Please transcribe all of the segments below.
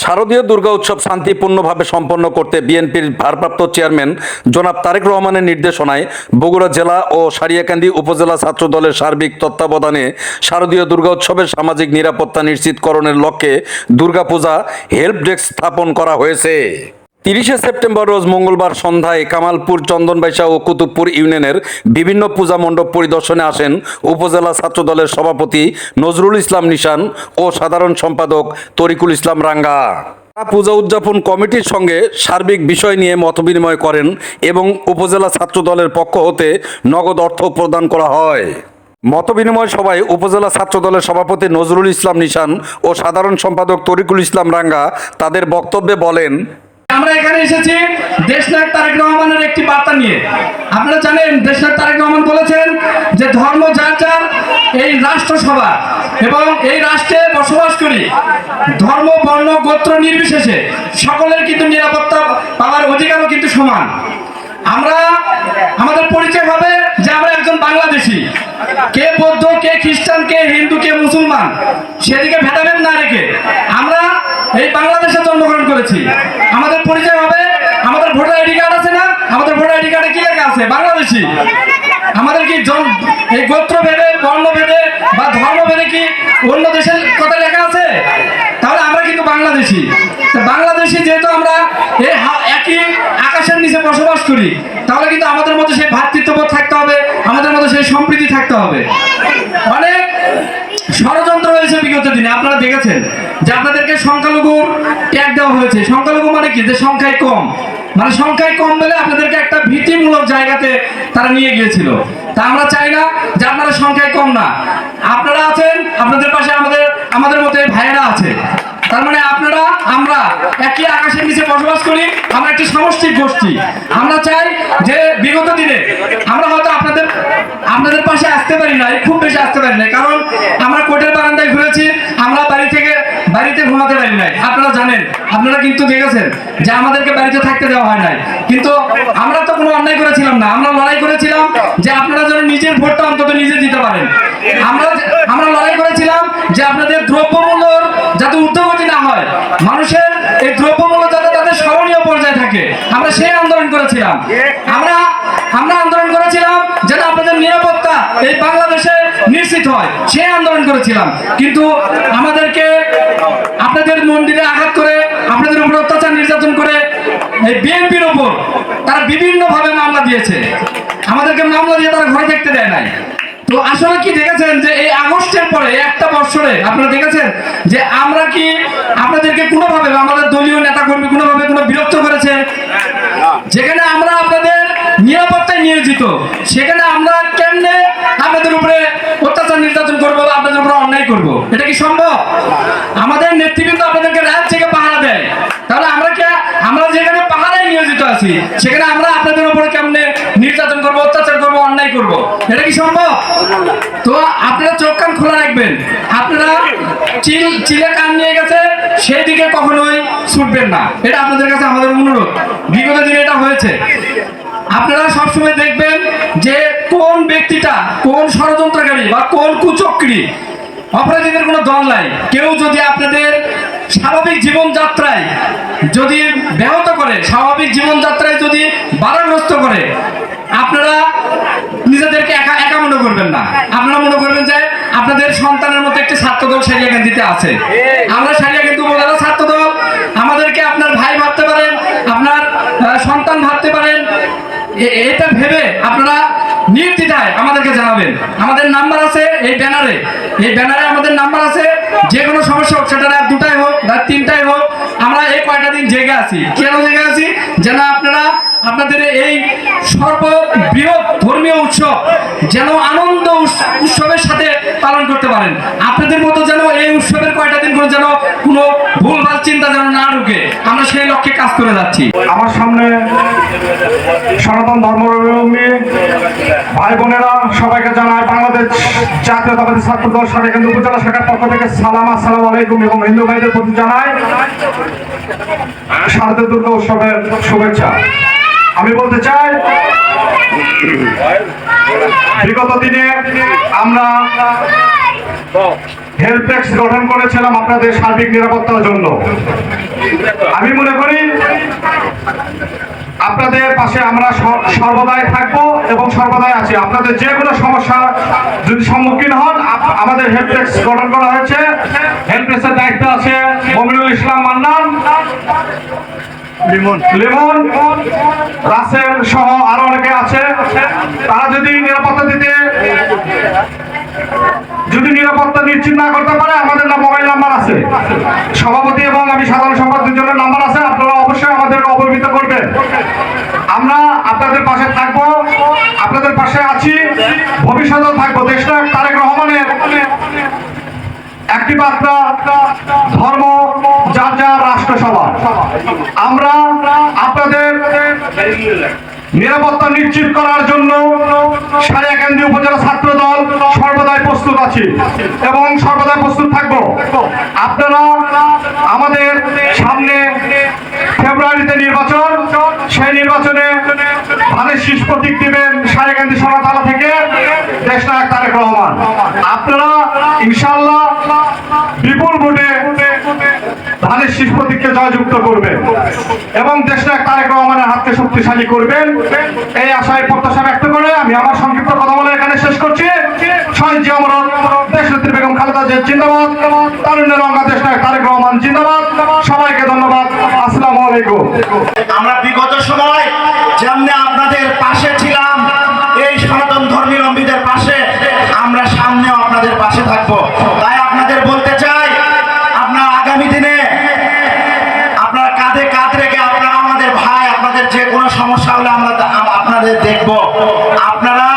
শারদীয় দুর্গা উৎসব শান্তিপূর্ণভাবে সম্পন্ন করতে বিএনপির ভারপ্রাপ্ত চেয়ারম্যান জনাব তারেক রহমানের নির্দেশনায় বগুড়া জেলা ও সারিয়াকান্দি উপজেলা ছাত্র দলের সার্বিক তত্ত্বাবধানে শারদীয় দুর্গা উৎসবের সামাজিক নিরাপত্তা নিশ্চিতকরণের লক্ষ্যে দুর্গাপূজা হেল্প ডেস্ক স্থাপন করা হয়েছে। তিরিশে সেপ্টেম্বর রোজ মঙ্গলবার সন্ধ্যায় কামালপুর চন্দনবাইশা ও কুতুবপুর ইউনিয়নের বিভিন্ন পূজা মণ্ডপ পরিদর্শনে আসেন উপজেলা ছাত্র দলের সভাপতি নজরুল ইসলাম নিশান ও সাধারণ সম্পাদক তরিকুল ইসলাম রাঙ্গা। পূজা উদযাপন কমিটির সঙ্গে সার্বিক বিষয় নিয়ে মতবিনিময় করেন এবং উপজেলা ছাত্র দলের পক্ষ হতে নগদ অর্থ প্রদান করা হয়। মতবিনিময় সভায় উপজেলা ছাত্র দলের সভাপতি নজরুল ইসলাম নিশান ও সাধারণ সম্পাদক তরিকুল ইসলাম রাঙ্গা তাদের বক্তব্যে বলেন আমরা এখানে এসেছি দেশনাথ তারেক রহমানের একটি বার্তা নিয়ে। আপনারা জানেন দেশনাথ তারেক রহমান বলেছেন যে ধর্ম যার যার, এই রাষ্ট্রসভা এবং এই রাষ্ট্রে বসবাস করি। ধর্ম, বর্ণ, গোত্র নির্বিশেষে সকলের কিন্তু নিরাপত্তা পাওয়ার অধিকারও কিন্তু সমান। আমরা, আমাদের পরিচয় হবে যে আমরা একজন বাংলাদেশি। কে বৌদ্ধ, কে খ্রিস্টান, কে হিন্দু, কে মুসলমান, সেদিকে ভেদাভেদ না রেখে আমরা এই বাংলাদেশে জন্মগ্রহণ করেছি। আমাদের পরিচয় হবে, আমাদের ভোটার আইডি কার্ড আছে না? আমাদের ভোটার আইডি কার্ডে কি লেখা আছে? বাংলাদেশি। আমাদের কি এই গোত্র ভেদে বর্ণ ভেদে বা ধর্ম ভেদে কি অন্য দেশের কথা লেখা আছে? তাহলে আমরা কিন্তু বাংলাদেশি। বাংলাদেশি যেহেতু আমরা একই আকাশের নিচে বসবাস করি, তাহলে কিন্তু আমাদের মধ্যে সেই ভ্রাতৃত্ববোধ থাকতে হবে, আমাদের মধ্যে সেই সম্প্রীতি থাকতে হবে। অনেক ষড়যন্ত্র হয়েছে বিগত দিনে, আপনারা দেখেছেন যে আপনাদেরকে সংখ্যালঘুর ট্যাগ দেওয়া হয়েছে। সংখ্যালঘু মানে কি? যে সংখ্যায় কম। মানে সংখ্যায় কম বলে আপনাদেরকে একটা ভীতিমূলক জায়গাতে তারা নিয়ে গিয়েছিল। তা আমরা চাই না যে আপনারা সংখ্যায় কম না। আপনারা আছেন, আপনাদের পাশে আমাদের আমাদের মতো ভাইয়েরা আছে। তার মানে আপনারা, আমরা একই আকাশের নিচে বসবাস করি, আমরা একটি সমষ্টিক গোষ্ঠী। আমরা চাই যে বিগত দিনে আমরা হয়তো আপনাদের আপনাদের পাশে আসতে পারি না খুব বেশি আসতে পারি না কারণ আমরা কোর্টের বারান্দায় ঘুরেছি, আমরা বাড়ি থেকে, বাড়িতে ঘুমাতে পারি নাই। আপনারা জানেন, আপনারা কিন্তু দেখেছেন যে আমাদেরকে বাড়িতে থাকতে দেওয়া হয় নাই। কিন্তু আমরা তো কোনো অন্যায় করেছিলাম না, আমরা লড়াই করেছিলাম যে আপনারা যেন নিজের ভোটটা অন্তত নিজে দিতে পারেন। আমরা আমরা লড়াই করেছিলাম যে আপনাদের দ্রব্যমূল্যর যাতে হয় মানুষের এই দ্রব্যমূল্য যাতে তাদের স্মরণীয় পর্যায়ে থাকে। আমরা সেই আন্দোলন করেছিলাম। আমরা আমরা আন্দোলন করেছিলাম যেন আপনাদের নিরাপত্তা এই বাংলাদেশে নিশ্চিত হয়। সেই আন্দোলন করেছিলাম। কিন্তু আমাদেরকে আপনাদের মন্দিরে আঘাত করে, আপনাদের উপর অত্যাচার নির্যাতন করে এই বিএনপির উপর তারা বিভিন্নভাবে মামলা দিয়েছে। আমাদেরকে মামলা দিয়ে তারা ঘরে দেখতে দেয় নাই। তো আসলে কি দেখেছেন যে এই আগস্টের পরে একটা বছরে আপনারা দেখেছেন যে আমরা কি আপনাদেরকে কোনোভাবে আমাদের দলীয় নেতা কর্মী কোনোভাবে কোনো বিরক্ত করেছে? যেখানে আমরা আপনাদের নিরাপত্তায় নিয়োজিত, সেখানে আমরা কেমনে আপনাদের উপরে অত্যাচার নির্যাতন করব বা আপনাদের উপরে অন্যায় করব? এটা কি সম্ভব? আমাদের নেতৃবৃন্দ আপনাদেরকে রাত থেকে পাহারা দেয়। তাহলে আমরা কি আমরা যেখানে পাহারায় নিয়োজিত আছি, সেখানে আমরা আপনাদের উপরে কেমনে নির্যাতন করব অত্যাচার করব অন্যায় করব এটা কি সম্ভব? তো আপনারা চোখ কান খোলা রাখবেন। আপনারা চিল, চিলে কান নিয়ে গেছে সেই দিকে কখনোই ছুটবেন না। এটা আপনাদের কাছে আমাদের অনুরোধ। বিগত দিনে এটা হয়েছে। আপনারা সবসময় দেখবেন যে কোন ব্যক্তিটা কোন ষড়যন্ত্রকারী বা কোন কুচক্রী, অপরাধীদের কোনো দল নাই। কেউ যদি আপনাদের স্বাভাবিক জীবনযাত্রায় যদি ব্যাহত করে, স্বাভাবিক জীবনযাত্রায় যদি বাধাগ্রস্ত করে, আপনারা নিজেদেরকে একা একা মনে করবেন না। আপনারা মনে করবেন যে আপনাদের সন্তানের মতো একটি ছাত্রদল সারিয়াকান্দিতে আছে। আমরা সারিয়াকান্দি উপজেলা ছাত্রদল। আমাদেরকে আপনার ভাই ভাবতে পারেন, আপনার সন্তান ভাবতে পারেন। এটা ভেবে আপনারা নির্দ্বিধায় আমাদেরকে জানাবেন। আমাদের নাম্বার আছে এই ব্যানারে। এই ব্যানারে আমাদের নাম্বার আছে যে কোনো সমস্যা হোক, সেটা রাত দুটাই হোক, রাত তিনটায় হোক এই কয়টা দিন জেগে আছি? কেন জেগে আছি? যেন আপনারা আপনাদের এই সর্ববৃহৎ ধর্মীয় উৎসব যেন আনন্দ উৎস- উৎসবের সাথে পালন করতে পারেন। আপনাদের মতো যেন এই উৎসবের কয়টা দিন করে যেন কোনো ভুলভাল চিন্তা যেন না ঢুকে, আমরা সেই লক্ষ্যে কাজ করে যাচ্ছি। আমার সামনে সনাতন ধর্মধর্মী ভাই বোনেরা, সবাইকে জানায় বাংলাদেশ জাতীয়তাবাদী ছাত্র দল সারিকান্দি উপজেলা শাখার পক্ষ থেকে সালাম, আসসালাম আলাইকুম এবং হিন্দু ভাইদের প্রতি জানাই শারদীয় দুর্গা উৎসবের শুভেচ্ছা। আমি বলতে চাই, বিগত দিনে আমরা হেল্প ডেস্ক গঠন করেছিলাম আপনাদের সার্বিক নিরাপত্তার জন্য। আমি মনে করি আপনাদের পাশে আমরা সর্বদাই থাকব এবং সর্বদাই আছি। আপনাদের যে কোনো সমস্যা যদি সম্মুখীন হন আমাদের হেল্প ডেস্ক গঠন করা হয়েছে। হেল্প ডেস্কের দায়িত্ব আছে মমিনুল ইসলাম মান্নান লিমন রাসেল সহ আরও অনেকে আছে। তারা যদি নিরাপত্তা দিতে যদি নিরাপত্তা নিশ্চিত না করতে পারে, আমাদের না মোবাইল নাম্বার আছে। সভাপতি এবং আমি সাধারণ সম্পাদক দুজনের নাম্বার আছে, আপনারা অবশ্যই আমাদেরকে অবহিত করবেন। আমরা আপনাদের পাশে থাকব, আপনাদের পাশে আছি, ভবিষ্যতেও থাকব। দেশটা তারেক রহমানের একটি বার্তা, ধর্ম, যার যার রাষ্ট্রসভা। আমরা আপনাদের নিরাপত্তা নিশ্চিত করার জন্য সারিয়াকান্দি উপজেলা ছাত্র দল সর্বদাই প্রস্তুত আছে। এবং সর্বদাই প্রস্তুত থাকব। আপনারা আমাদের সামনে ফেব্রুয়ারিতে নির্বাচন, সেই নির্বাচনে ধানের শীষ প্রতীক দিবেন সারিয়াকান্দি সমাতালা থেকে দেশনায়ক তারেক রহমান। আপনারা ইনশাল্লাহ বিপুল ভোটে ধানের শীষ প্রতীককে জয়যুক্ত করবেন। এবং দেশনায়ক তারেক রহমানের হাতকে শক্তিশালী করবেন। এই আশায় প্রত্যাশা ব্যক্ত করে আমি আমার সংক্ষিপ্ত কথা বলে এখানে শেষ করছি। শহীদ জি অমর দেশনেত্রী বেগম খালেদা জিয়া জিন্দাবাদ তারুণ্যের বাংলাদেশ দেশনায়ক তারেক রহমান জিন্দাবাদ। সবাইকে ধন্যবাদ। আসসালামু আলাইকুম। আমরা বিগত সময় যেমনি আপনাদের পাশে ছিলাম এই সনাতন ধর্মীয়ম্বীদের পাশে আমরা সামনেও আপনাদের পাশে থাকব তাই আপনাদের বলতে চাই আপনার আগামী দিনে আপনার কাঁধে কাঁধ রেখে আপনারা আমাদের ভাই আপনাদের যে কোনো সমস্যা হলে আমরা তা- আম- আপনাদের দেখব আপনারা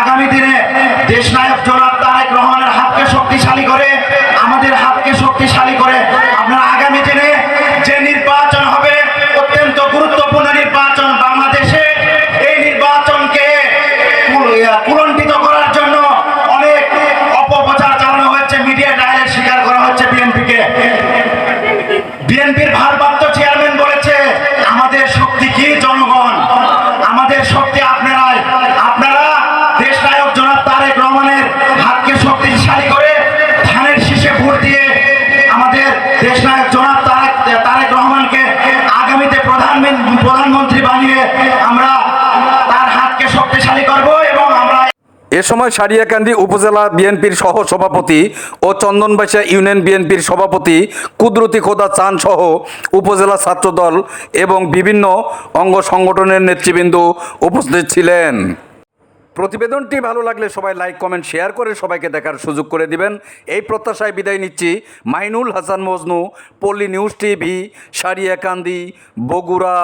আগামী দিনে দেশনায়ক জনাব তারেক রহমানের হাতকে শক্তিশালী করে আমাদের হাতকে শক্তিশালী করে আপনারা আগামী দিনে যে নির্বাচন হবে অত্যন্ত গুরুত্বপূর্ণ নির্বাচন বাংলাদেশে এই নির্বাচনকে পুর- ইয়া, পুরন্টিত করার জন্য অনেক অপপ্রচার চালানো হচ্ছে মিডিয়া ডায়ালের স্বীকার করা হচ্ছে বিএনপিকে বিএনপির ভারপ্রাপ্ত চেয়ারম্যান বলেছে আমাদের শক্তি কি জনগণ আমাদের শক্তি আপনারাই আপনারা দেশ নায়ক জনাব তারেক রহমানের হাতকে শক্তিশালী করে ধানের শীষে ভোট দিয়ে আমাদের দেশ নায়ক জনাব তারেক তারেক রহমানকে আগামীতে প্রধানমন্ত্রী প্রধানমন্ত্রী বানিয়ে আমরা তার হাতকে শক্তিশালী করব এবং আমরা এ সময় সারিয়াকান্দি উপজেলা বিএনপির সহ সভাপতি ও চন্দনবাসা ইউনিয়ন বিএনপির সভাপতি কুদরতি খোদা চান সহ উপজেলা ছাত্রদল এবং বিভিন্ন অঙ্গ সংগঠনের নেতৃবৃন্দ উপস্থিত ছিলেন। প্রতিবেদনটি ভালো লাগলে সবাই লাইক, কমেন্ট, শেয়ার করে সবাইকে দেখার সুযোগ করে দিবেন। এই প্রত্যাশায় বিদায় নিচ্ছি। মাইনুল হাসান মজনু, পল্লী নিউজ টিভি সারিয়াকান্দি বগুড়া।